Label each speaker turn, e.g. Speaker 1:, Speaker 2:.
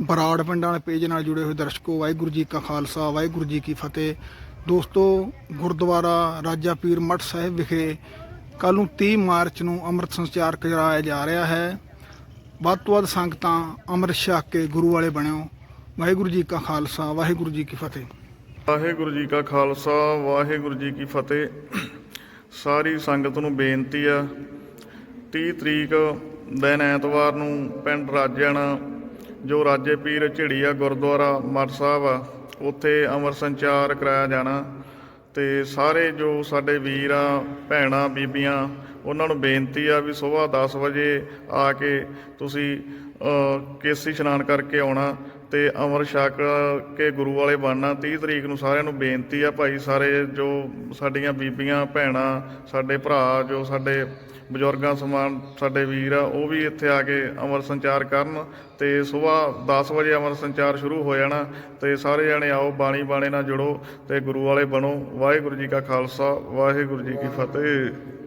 Speaker 1: ਬਰਾੜ ਪਿੰਡਾਂ ਵਾਲੇ ਪੇਜ ਨਾਲ ਜੁੜੇ ਹੋਏ ਦਰਸ਼ਕੋ, ਵਾਹਿਗੁਰੂ ਜੀ ਕਾ ਖਾਲਸਾ, ਵਾਹਿਗੁਰੂ ਜੀ ਕੀ ਫਤਿਹ। ਦੋਸਤੋ, ਗੁਰਦੁਆਰਾ ਰਾਜਾ ਪੀਰ ਮੱਠ ਸਾਹਿਬ ਵਿਖੇ ਕੱਲ ਨੂੰ 30 ਮਾਰਚ ਨੂੰ ਅੰਮ੍ਰਿਤ ਸੰਚਾਰ ਕਰਾਇਆ ਜਾ ਰਿਹਾ ਹੈ। ਵੱਧ ਤੋਂ ਵੱਧ ਸੰਗਤਾਂ ਅੰਮ੍ਰਿਤ ਛਕ ਕੇ ਗੁਰੂ ਵਾਲੇ ਬਣਿਓ। ਵਾਹਿਗੁਰੂ ਜੀ ਕਾ ਖਾਲਸਾ, ਵਾਹਿਗੁਰੂ ਜੀ ਕੀ ਫਤਿਹ।
Speaker 2: ਵਾਹਿਗੁਰੂ ਜੀ ਕਾ ਖਾਲਸਾ, ਵਾਹਿਗੁਰੂ ਜੀ ਕੀ ਫਤਿਹ। ਸਾਰੀ ਸੰਗਤ ਨੂੰ ਬੇਨਤੀ ਆ 30 ਤਰੀਕ ਦਿਨ ਐਤਵਾਰ ਨੂੰ ਪਿੰਡ ਰਾਜਣ ਜੋ ਰਾਜੇ ਪੀਰ ਝਿੜੀਆ ਗੁਰਦੁਆਰਾ ਮਰ ਸਾਹਿਬ ਆ, ਉੱਥੇ ਅਮਰ ਸੰਚਾਰ ਕਰਾਇਆ ਜਾਣਾ। ਤੇ ਸਾਰੇ ਜੋ ਸਾਡੇ ਵੀਰ ਆ, ਭੈਣਾਂ, ਬੀਬੀਆਂ, ਉਹਨਾਂ ਨੂੰ ਬੇਨਤੀ ਆ ਵੀ ਸਵੇਰ 10 ਵਜੇ ਆ ਕੇ ਤੁਸੀਂ ਕੇਸੀ ਇਸ਼ਨਾਨ ਕਰਕੇ ਆਉਣਾ। ਤੇ ਅਮਰ ਛਕ ਕੇ ਗੁਰੂ ਵਾਲੇ ਬਣਨਾ 30 ਤਰੀਕ ਨੂੰ ਸਾਰਿਆਂ ਨੂੰ ਬੇਨਤੀ ਆ ਭਾਈ, ਸਾਰੇ ਜੋ ਸਾਡੀਆਂ ਬੀਬੀਆਂ, ਭੈਣਾਂ, ਸਾਡੇ ਭਰਾ, ਜੋ ਸਾਡੇ ਬਜ਼ੁਰਗਾਂ ਸਮਾਨ, ਸਾਡੇ ਵੀਰ ਆ, ਉਹ ਵੀ ਇੱਥੇ ਆ ਕੇ ਅਮਰ ਸੰਚਾਰ ਕਰਨ ਤੇ ਸਵੇਰ 10 ਵਜੇ ਅਮਰ ਸੰਚਾਰ ਸ਼ੁਰੂ ਹੋ ਜਾਣਾ ਤੇ ਸਾਰੇ ਜਣੇ ਆਓ, ਬਾਣੀ ਬਾਣੇ ਨਾਲ ਜੁੜੋ ਤੇ ਗੁਰੂ ਵਾਲੇ ਬਣੋ। ਵਾਹਿਗੁਰੂ ਜੀ ਕਾ ਖਾਲਸਾ, ਵਾਹਿਗੁਰੂ ਜੀ ਕੀ ਫਤਿਹ।